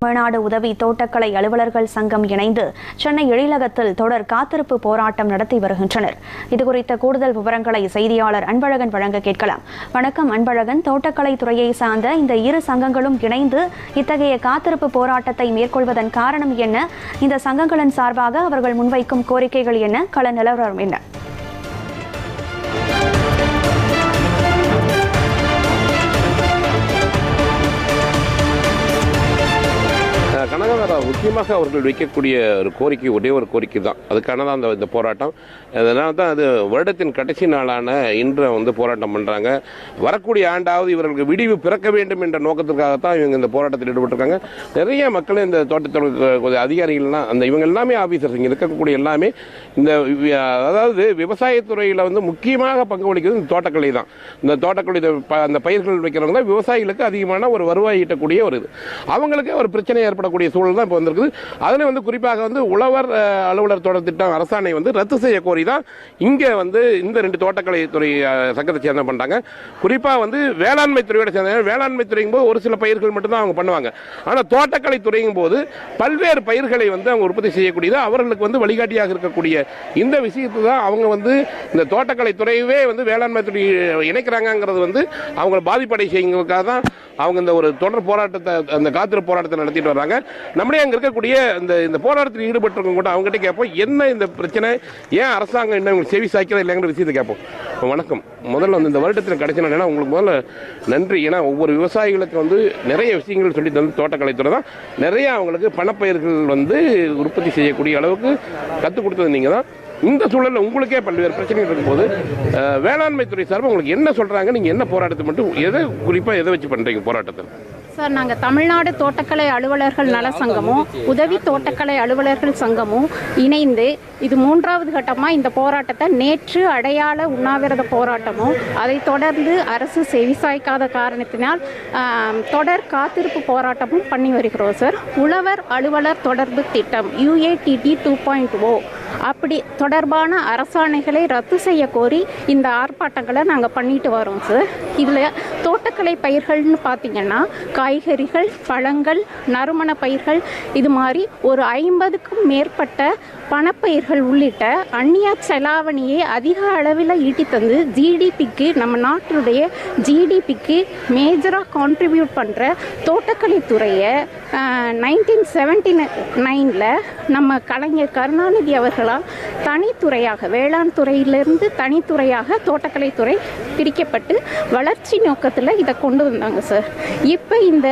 தமிழ்நாடு உதவி தோட்டக்கலை அலுவலர்கள் சங்கம் இணைந்து சென்னை எழிலகத்தில் தொடர் காத்திருப்பு போராட்டம் நடத்தி வருகின்றனர். இதுகுறித்த கூடுதல் விவரங்களை செய்தியாளர் அன்பழகன் வழங்க கேட்கலாம். வணக்கம் அன்பழகன். தோட்டக்கலை துறையை சார்ந்த இந்த இரு சங்கங்களும் இணைந்து இத்தகைய காத்திருப்பு போராட்டத்தை மேற்கொள்வதன் காரணம் என்ன? இந்த சங்கங்களின் சார்பாக அவர்கள் முன்வைக்கும் கோரிக்கைகள் என்ன? கள நிலவரம் என்ன? கனகதாரா முக்கியமாக அவர்கள் வைக்கக்கூடிய ஒரு கோரிக்கை ஒரே ஒரு கோரிக்கை தான். அதுக்கான தான் அந்த இந்த போராட்டம். அதனால தான் அது வருடத்தின் கடைசி நாளான இன்று வந்து போராட்டம் பண்ணுறாங்க வரக்கூடிய ஆண்டாவது இவர்களுக்கு விடிவு பிறக்க வேண்டும் என்ற நோக்கத்திற்காகத்தான் இவங்க இந்த போராட்டத்தில் ஈடுபட்டிருக்காங்க. நிறைய மக்கள் இந்த தோட்டத்தொழில் அதிகாரிகள்லாம் அந்த இவங்க எல்லாமே ஆஃபீஸர்ஸ் இங்கே இருக்கக்கூடிய எல்லாமே இந்த அதாவது விவசாயத்துறையில் வந்து முக்கியமாக பங்கு வகிக்கிறது இந்த தோட்டக்கலை தான். இந்த தோட்டக்கலை ப- அந்த பயிர்கள் வைக்கிறவங்க தான் விவசாயிகளுக்கு அதிகமான ஒரு வருவாய் ஈட்டக்கூடிய ஒரு இது. அவங்களுக்கு ஒரு பிரச்சனை ஏற்படக்கூடிய சூழல் தான் இப்போ வந்திருக்குது. அதில் வந்து குறிப்பாக வந்து உழவர் அலுவலர் தொடர் திட்டம் அரசாணை வந்து ரத்து செய்ய கோரி தான் இங்கே வந்து இந்த ரெண்டு தோட்டக்கலை துறை சங்கத்தை சேர்ந்த பண்ணுறாங்க குறிப்பாக வந்து வேளாண்மை துறையோட சேர்ந்த வேளாண்மை துறையும் போது ஒரு சில பயிர்கள் மட்டும்தான் அவங்க பண்ணுவாங்க. ஆனால் தோட்டக்கலை துறையும் போது பல்வேறு பயிர்களை வந்து அவங்க உற்பத்தி செய்யக்கூடியது. அவர்களுக்கு வந்து வழிகாட்டியாக இருக்கக்கூடிய இந்த விஷயத்து தான் அவங்க வந்து இந்த தோட்டக்கலை துறையவே வந்து வேளாண்மை துறை இணைக்கிறாங்கங்கிறது வந்து அவங்களை பாதிப்படை செய்யுங்கிறதுக்காக தான் அவங்க இந்த ஒரு தொடர் போராட்டத்தை அந்த காத்திரு போராட்டத்தை நடத்திட்டு வர்றாங்க. நம்மளே அங்கே இருக்கக்கூடிய இந்த இந்த போராட்டத்தில் ஈடுபட்டிருக்கவங்க கூட அவங்ககிட்ட கேட்போம் என்ன இந்த பிரச்சனை? ஏன் அரசாங்கம் என்ன உங்களுக்கு செவி சாய்க்கிறது இல்லைங்கிற விஷயத்தை கேட்போம். இப்போ வணக்கம். முதல்ல வந்து இந்த வருடத்தில் கிடைச்ச என்னன்னா உங்களுக்கு முதல்ல நன்றி. ஏன்னா ஒவ்வொரு விவசாயிகளுக்கு வந்து நிறைய விஷயங்கள் சொல்லி தந்து தோட்டக்கலைத்துறை தான். நிறைய அவங்களுக்கு பணப்பயிர்கள் வந்து உற்பத்தி செய்யக்கூடிய அளவுக்கு கற்றுக் கொடுத்தது நீங்கள் தான். இந்த சூழலில் உங்களுக்கே பல்வேறு பிரச்சனைகள் இருக்கும்போது வேளாண்மைத்துறை வேளாண்மை துறை சார்பாக உங்களுக்கு என்ன சொல்கிறாங்க நீங்கள் என்ன போராட்டத்தை மட்டும் எதை குறிப்பாக எதை வச்சு பண்ணுறீங்க போராட்டத்தை சார் நாங்கள் தமிழ்நாடு தோட்டக்கலை அலுவலர்கள் நல சங்கமும் உதவி தோட்டக்கலை அலுவலர்கள் சங்கமும் இணைந்து இது மூன்றாவது கட்டமாக இந்த போராட்டத்தை நேற்று அடையாள உண்ணாவிரத போராட்டமும் அதைத் தொடர்ந்து அரசு செவிசாய்க்காத காரணத்தினால் தொடர் காத்திருப்பு போராட்டமும் பண்ணி வருகிறோம் சார். உழவர் அலுவலர் தொடர்பு திட்டம் யுஏடிடி டூ பாயிண்ட் ஓ அப்படி தொடர்பான அரசாணைகளை ரத்து செய்ய கோரி இந்த ஆர்ப்பாட்டங்களை நாங்கள் பண்ணிட்டு வரோம் சார் இதில் தோட்டக்கலை பயிர்கள்னு பார்த்தீங்கன்னா காய்கறிகள் பழங்கள் நறுமண பயிர்கள் இது மாதிரி ஒரு ஐம்பதுக்கும் மேற்பட்ட பணப்பயிர்கள் உள்ளிட்ட அந்நிய செலாவணியை அதிக அளவில் ஈட்டி தந்து ஜிடிபிக்கு நம்ம நாட்டுடைய ஜிடிபிக்கு மேஜராக கான்ட்ரிபியூட் பண்ணுற தோட்டக்கலை துறையை நைன்டீன் செவன்டி நைனில் நம்ம கலைஞர் கருணாநிதி அவர்கள் அவர்களால் தனித்துறையாக வேளாண் துறையிலிருந்து தனித்துறையாக தோட்டக்கலைத்துறை பிரிக்கப்பட்டு வளர்ச்சி நோக்கத்தில் இதை கொண்டு வந்தாங்க சார் இப்போ இந்த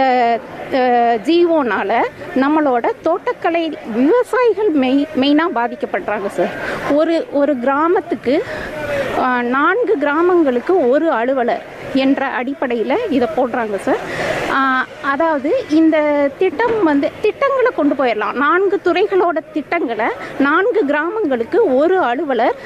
ஜிஓனால் நம்மளோட தோட்டக்கலை விவசாயிகள் மெய் மெயினாக பாதிக்கப்படுறாங்க சார் ஒரு ஒரு கிராமத்துக்கு நான்கு கிராமங்களுக்கு ஒரு அலுவலர் என்ற அடிப்படையில் இதை போடுறாங்க சார் அதாவது இந்த திட்டம் வந்து திட்டங்களை கொண்டு போயிடலாம். நான்கு துறைகளோட திட்டங்களை நான்கு கிராமங்களுக்கு ஒரு அலுவலர்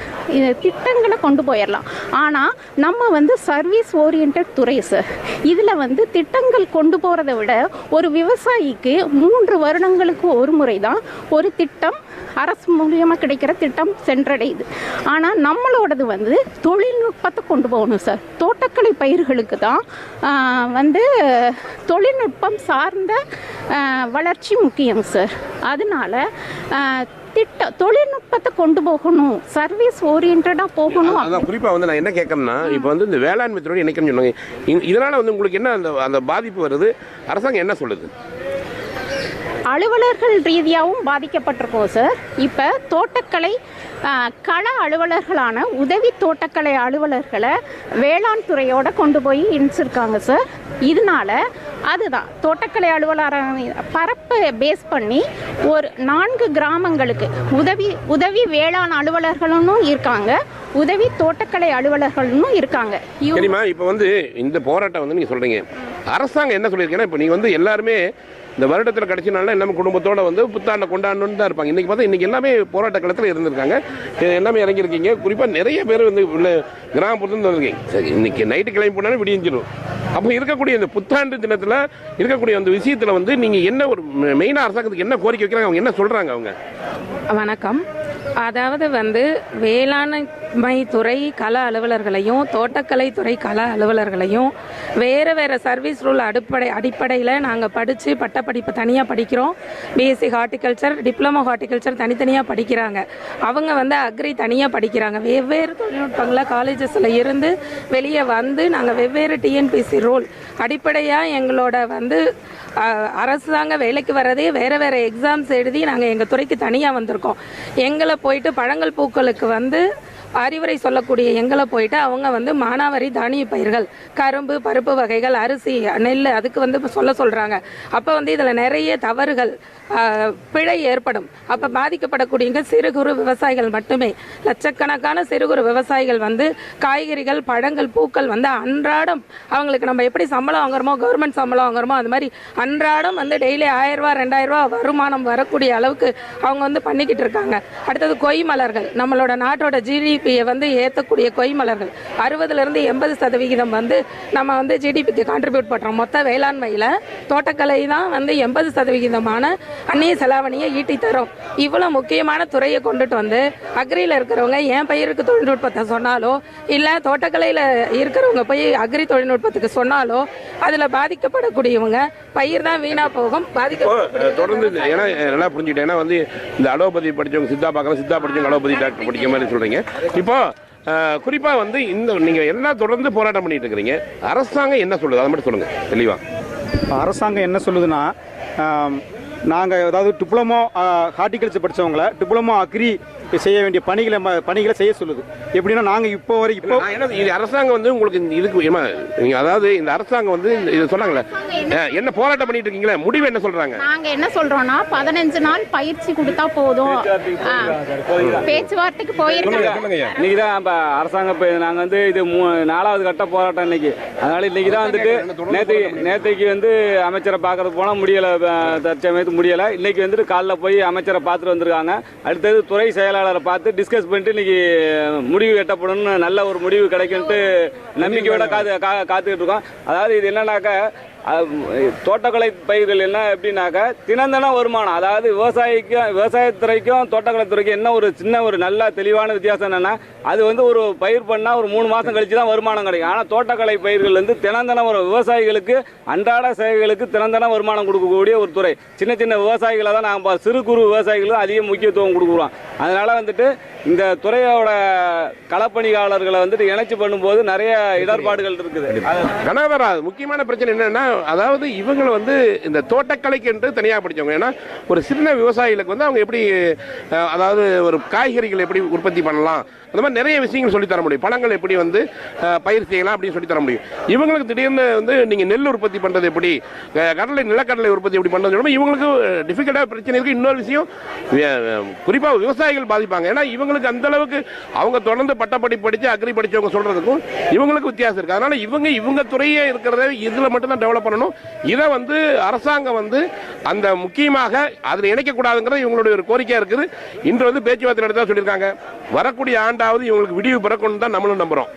திட்டங்களை கொண்டு போயிடலாம். ஆனால் நம்ம வந்து சர்வீஸ் ஓரியன்ட் துறை சார் இதில் வந்து திட்டங்கள் கொண்டு போகிறத விட ஒரு விவசாயிக்கு மூன்று வருடங்களுக்கு ஒரு முறை தான் ஒரு திட்டம் அரசு மூலியமாக கிடைக்கிற திட்டம் சென்றடையுது. ஆனால் நம்மளோடது வந்து தொழில்நுட்பத்தை கொண்டு போகணும் சார் தோட்டக்கலை பயிர்களுக்கு தான் வந்து தொழில்நுட்பம் சார்ந்த வளர்ச்சி முக்கியம் சார். அதனால திட்ட தொழில்நுட்பத்தை கொண்டு போகணும். சர்வீஸ் ஓரியன்டாக போகணும். அதான் குறிப்பாக வந்து நான் என்ன கேட்கறேன்னா இப்போ வந்து இந்த வேளாண்மை துறை இணைக்கணும்னு சொன்னாங்க. இதனால வந்து உங்களுக்கு என்ன அந்த அந்த பாதிப்பு வருது? அரசாங்கம் என்ன சொல்லுது? அலுவலர்கள் ரீதியாகவும் பாதிக்கப்பட்டிருக்கோம் சார். இப்போ தோட்டக்கலை கள அலுவலர்களான உதவி தோட்டக்கலை அலுவலர்களை வேளாண் துறையோட கொண்டு போய் இணைச்சிருக்காங்க சார். இதனால அதுதான். தோட்டக்கலை அலுவலர் பரப்பை பேஸ் பண்ணி ஒரு நான்கு கிராமங்களுக்கு உதவி உதவி வேளாண் அலுவலர்களும் இருக்காங்க. உதவி தோட்டக்கலை அலுவலர்களும் இருக்காங்க. சரிம்மா இப்போ வந்து இந்த போராட்டம் வந்து நீங்கள் சொல்கிறீங்க அரசாங்கம் என்ன சொல்லியிருக்கேன்னா இப்போ நீங்கள் வந்து எல்லாருமே இந்த வருடத்தில் கடைசி நாளில் எல்லாமே குடும்பத்தோட வந்து புத்தாண்டை கொண்டாடணும்னு தான் இருப்பாங்க. இன்றைக்கி பார்த்தா இன்றைக்கி எல்லாமே போராட்ட களத்தில் இருந்திருக்காங்க. எல்லாமே இறங்கியிருக்கீங்க. குறிப்பாக நிறைய பேர் வந்து உள்ள கிராமப்புறத்துல வந்திருக்கீங்க. சரி இன்றைக்கி நைட்டு கிளம்பி போனாலும் விடிஞ்சிடும் அப்போ இருக்கக்கூடிய இந்த புத்தாண்டு தினத்தில் இருக்கக்கூடிய அந்த விஷயத்தில் வந்து நீங்கள் என்ன ஒரு மெயினாக அரசாங்கத்துக்கு என்ன கோரிக்கை வைக்கிறாங்க? அவங்க என்ன சொல்கிறாங்க அவங்க? வணக்கம். அதாவது வந்து வேளாண் வேளாண்மை துறை கள அலுவலர்களையும் தோட்டக்கலைத்துறை கள அலுவலர்களையும் வேறு வேறு சர்வீஸ் ரூல் அடிப்படை அடிப்படையில் நாங்கள் படித்து பட்டப்படிப்பு தனியாக படிக்கிறோம். பிஎஸ்சி ஹார்டிகல்ச்சர் டிப்ளமோ ஹார்டிகல்ச்சர் தனித்தனியாக படிக்கிறாங்க. அவங்க வந்து அக்ரி தனியாக படிக்கிறாங்க. வெவ்வேறு தொழில்நுட்பங்களை காலேஜஸில் இருந்து வெளியே வந்து நாங்கள் வெவ்வேறு டிஎன்பிசி ரூல் அடிப்படையாக எங்களோட வந்து அரசாங்க வேலைக்கு வர்றதே வேறு வேறு எக்ஸாம்ஸ் எழுதி நாங்கள் எங்கள் துறைக்கு தனியாக வந்திருக்கோம். எங்களை போயிட்டு பழங்கள் பூக்களுக்கு வந்து அறிவுரை சொல்லக்கூடிய எங்களை போயிட்டு அவங்க வந்து மானாவாரி தானிய பயிர்கள் கரும்பு பருப்பு வகைகள் அரிசி நெல் அதுக்கு வந்து சொல்ல சொல்கிறாங்க அப்போ வந்து இதில் நிறைய தவறுகள் பிழை ஏற்படும். அப்போ பாதிக்கப்படக்கூடியவங்க சிறு குறு விவசாயிகள் மட்டுமே. லட்சக்கணக்கான சிறு குறு விவசாயிகள் வந்து காய்கறிகள் பழங்கள் பூக்கள் வந்து அன்றாடம் அவங்களுக்கு நம்ம எப்படி சம்பளம் வாங்குறோமோ கவர்மெண்ட் சம்பளம் வாங்குறோமோ அது மாதிரி அன்றாடம் வந்து டெய்லி ஆயிரரூவா ரெண்டாயிரரூவா ரூபா வருமானம் வரக்கூடிய அளவுக்கு அவங்க வந்து பண்ணிக்கிட்டு இருக்காங்க. அடுத்தது கொய் மலர்கள் நம்மளோட நாட்டோட ஜிடிபியை வந்து ஏற்றக்கூடிய கொய் மலர்கள் அறுபதுலேருந்து எண்பது சதவிகிதம் வந்து நம்ம வந்து ஜிடிபிக்கு கான்ட்ரிபியூட் பண்ணுறோம் மொத்த வேளாண்மையில் தோட்டக்கலை தான் வந்து எண்பது சதவிகிதமான அந்நிய செலாவணியை ஈட்டி தரும். இவ்வளோ முக்கியமான துறையை கொண்டுட்டு வந்து அக்ரியில் இருக்கிறவங்க என் பயிருக்கு தொழில்நுட்பத்தை சொன்னாலோ இல்லை தோட்டக்கலையில் இருக்கிறவங்க போய் அக்ரி தொழில்நுட்பத்துக்கு சொன்னாலோ அதில் பாதிக்கப்படக்கூடியவங்க பயிர் தான் வீணாக போகும் பாதிக்க தொடர்ந்து ஏன்னா நல்லா புரிஞ்சுக்கிட்டேன். ஏன்னா வந்து இந்த அலோபதி படிச்சவங்க சித்தா பார்க்கலாம் சித்தா படிச்சவங்க அலோபதி டாக்டர் படிக்க மாதிரி சொல்றீங்க. இப்போ குறிப்பாக வந்து இந்த நீங்கள் எல்லாம் தொடர்ந்து போராட்டம் பண்ணிட்டு இருக்கிறீங்க. அரசாங்கம் என்ன சொல்லுது? அதை மட்டும் சொல்லுங்கள் தெளிவாக அரசாங்கம் என்ன சொல்லுதுன்னா நாங்கள் அதாவது டிப்ளமோ ஹார்டிகல்ச்சர் படித்தவங்கள டிப்ளமோ அக்ரி செய்ய வேண்டிய பணிகளை ம- பணிகளை செய்ய சொல்லுது. எப்படின்னா நாங்கள் இப்போ வரை இப்போ இது அரசாங்கம் வந்து உங்களுக்கு இதுக்கு ஏமா, நீங்க அதாவது இந்த அரசாங்கம் வந்து இது சொன்னாங்களே என்ன போராட்டம் பண்ணிட்டு இருக்கீங்களே முடிவு என்ன சொல்றாங்க? நாங்க என்ன சொல்றோம்னா பதினஞ்சு நாள் பயிற்சி கொடுத்தா போதும். பேச்சுவார்த்தைக்கு போயிருக்காங்க இன்னைக்கு தான் அரசாங்கம் இப்போ நாங்கள் வந்து இது மூ நாலாவது கட்ட போராட்டம் இன்னைக்கு. அதனால இன்னைக்கு தான் வந்துட்டு நேற்று நேற்றைக்கு வந்து அமைச்சரை பார்க்கறது போனால் முடியலை தற்சமயத்து முடியலை. இன்னைக்கு வந்துட்டு காலைல போய் அமைச்சரை பார்த்துட்டு வந்திருக்காங்க. அடுத்தது துறை செயலாளரை பார்த்து டிஸ்கஸ் பண்ணிட்டு இன்னைக்கு முடிவு எட்டப்படும்னு நல்ல ஒரு முடிவு கிடைக்கும்ட்டு நம்பிக்கையோட காத்து காத்துக்கிட்டு இருக்கோம். அதாவது இது என்னன்னாக்கா தோட்டக்கலை பயிர்கள் என்ன எப்படின்னாக்கா தினந்தன வருமானம். அதாவது விவசாயிக்கும் விவசாயத்துறைக்கும் தோட்டக்கலைத்துறைக்கும் என்ன ஒரு சின்ன ஒரு நல்ல தெளிவான வித்தியாசம் என்னென்னா அது வந்து ஒரு பயிர் பண்ணால் ஒரு மூணு மாதம் கழித்து தான் வருமானம் கிடைக்கும். ஆனால் தோட்டக்கலை பயிர்கள் வந்து தினந்தனம் ஒரு விவசாயிகளுக்கு அன்றாட சேவைகளுக்கு தினந்தன வருமானம் கொடுக்கக்கூடிய ஒரு துறை. சின்ன சின்ன விவசாயிகளை தான் நாங்கள் சிறு குறு விவசாயிகளுக்கு அதிக முக்கியத்துவம் கொடுக்குறோம். அதனால் வந்துட்டு இந்த துறையோட களப்பணியாளர்களை வந்துட்டு இணைச்சி பண்ணும்போது நிறைய இடர்பாடுகள் இருக்குது. அது முக்கியமான பிரச்சனை என்னென்னா அதாவது இவங்களை வந்து இந்த தோட்டக்கலைக்கு என்று தனியாக படிச்சவங்க. ஏன்னா ஒரு சின்ன விவசாயிகளுக்கு வந்து அவங்க எப்படி அதாவது ஒரு காய்கறிகள் எப்படி உற்பத்தி பண்ணலாம்? அந்த மாதிரி நிறைய விஷயங்கள் சொல்லித் தர முடியும். பழங்கள் எப்படி வந்து பயிர் செய்யலாம் அப்படின்னு சொல்லித் தர முடியும். இவங்களுக்கு திடீர்னு வந்து நீங்கள் நெல் உற்பத்தி பண்ணுறது எப்படி கடலை நிலக்கடலை உற்பத்தி எப்படி பண்ணுறது இவங்களுக்கு டிஃபிகல்ட்டாக பிரச்சனை இருக்குது இன்னொரு விஷயம் குறிப்பாக விவசாயிகள் பாதிப்பாங்க. ஏன்னா இவங்களுக்கு அந்த அளவுக்கு அவங்க தொடர்ந்து பட்டப்படி படித்து அக்ரி படித்தவங்க சொல்கிறதுக்கும் இவங்களுக்கு வித்தியாசம் இருக்குது அதனால் இவங்க இவங்க துறையே இருக்கிறத இதில் மட்டும்தான் டெவலப் பண்ணணும். இதை வந்து அரசாங்கம் வந்து அந்த முக்கியமாக அதில் இணைக்க கூடாதுங்கிறது இவங்களுடைய ஒரு கோரிக்கையாக இருக்குது. இன்று வந்து பேச்சுவார்த்தை நடத்த சொல்லியிருக்காங்க. வரக்கூடிய ஆண்டு ஆண்டாவது இவங்களுக்கு விடிவு பிறக்கணும் தான் நம்மளும் நம்புறோம்.